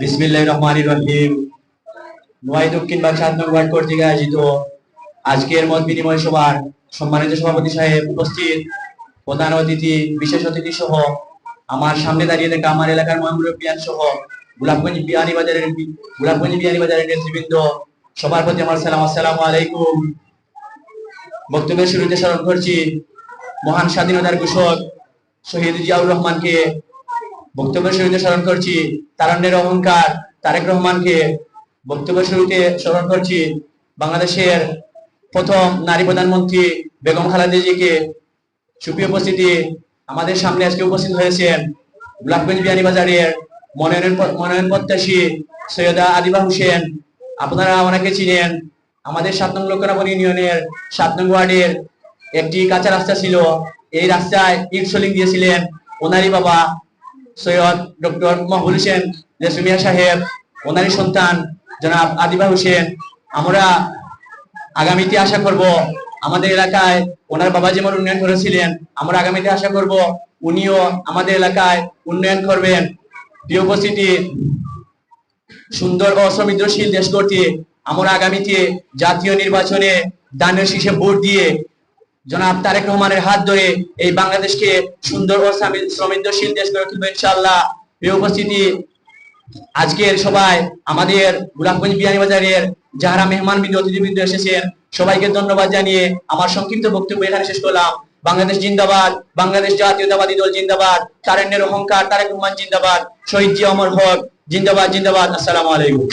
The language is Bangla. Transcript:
বিসমিল্লাহির রহমানির রহিম। নোয়াই দক্ষিণ বাগ সাত ওয়ার্ড কর্তৃক আয়োজিত আজকের মত বিনিময় সভার সম্মানিত সভাপতি সাহেব উপস্থিত। প্রধান অতিথি, বিশেষ অতিথি সহ আমার সামনে দাঁড়িয়ে থাকা আমার এলাকার মহামুরব্বিয়ান সহ গোলাপগঞ্জ বিয়ানি বাজারের গোলাপগঞ্জ বিয়ানি বাজারের নেতৃবৃন্দ, সবার প্রতি আমার সালাম। আসসালামু আলাইকুম। বক্তব্যের শুরুতে স্মরণ করছি, মহান স্বাধীনতার ঘোষক শহীদ জিয়াউর রহমানকে বক্তব্যের শুরুতে স্মরণ করছি, তারণ্যের অহংকার তারেক রহমানকে। বক্তব্যের শুরুতে স্মরণ করছি, বাংলাদেশের প্রথম নারী প্রধানমন্ত্রী বেগম খালেদা জিকে সুপ্রিয় উপস্থিতি, আমাদের সামনে আজকে উপস্থিত হয়েছেন গোলাপগঞ্জ বিয়ানী বাজারের মনোনয়ন মনোনয়ন প্রত্যাশী সৈয়দা আদিবা হোসেন। আপনারা অনেকে চিনেন, আমাদের সাত নং লোকনাবন ইউনিয়নের সাত নং ওয়ার্ডের একটি কাঁচা রাস্তা ছিল। এই রাস্তায় ইট সোলিং দিয়েছিলেন ওনারই বাবা সৈয়দ ডক্টর মহবুল হোসেন রেসুমিয়া সাহেব, ওনারই সন্তান, জনাব আদিবা হোসেন। আমরা আগামীতে আশা করব আমাদের এলাকায় ওনার বাবা যেমন উন্নয়ন করেছিলেন, আমরা আগামীতে আশা করব উনিও আমাদের এলাকায় উন্নয়ন করবেন। প্রিয় উপস্থিতি, সুন্দর ও সমৃদ্ধশীল দেশ গড়তে আমরা আগামীতে জাতীয় নির্বাচনে দানের শীষে ভোট দিয়ে জনাব তারেক রহমানের হাত ধরে এই বাংলাদেশকে সুন্দর ও সমৃদ্ধশীল দেশ গড়ে তুলবো ইনশাআল্লাহ। প্রিয় উপস্থিতি, আজকের সবাই আমাদের গোলাপগঞ্জ বিয়ানী বাজারের যারা মেহমান বিন্দু, অতিথিবৃন্দ এসেছেন, সবাইকে ধন্যবাদ জানিয়ে আমার সংক্ষিপ্ত বক্তব্য এখানে শেষ করলাম। বাংলাদেশ জিন্দাবাদ, বাংলাদেশ জাতীয়তাবাদী দল জিন্দাবাদ তারেন্যের অহংকার তারেক রহমান জিন্দাবাদ, শহীদ জি অমর হক জিন্দাবাদ জিন্দাবাদ, আসসালামু আলাইকুম।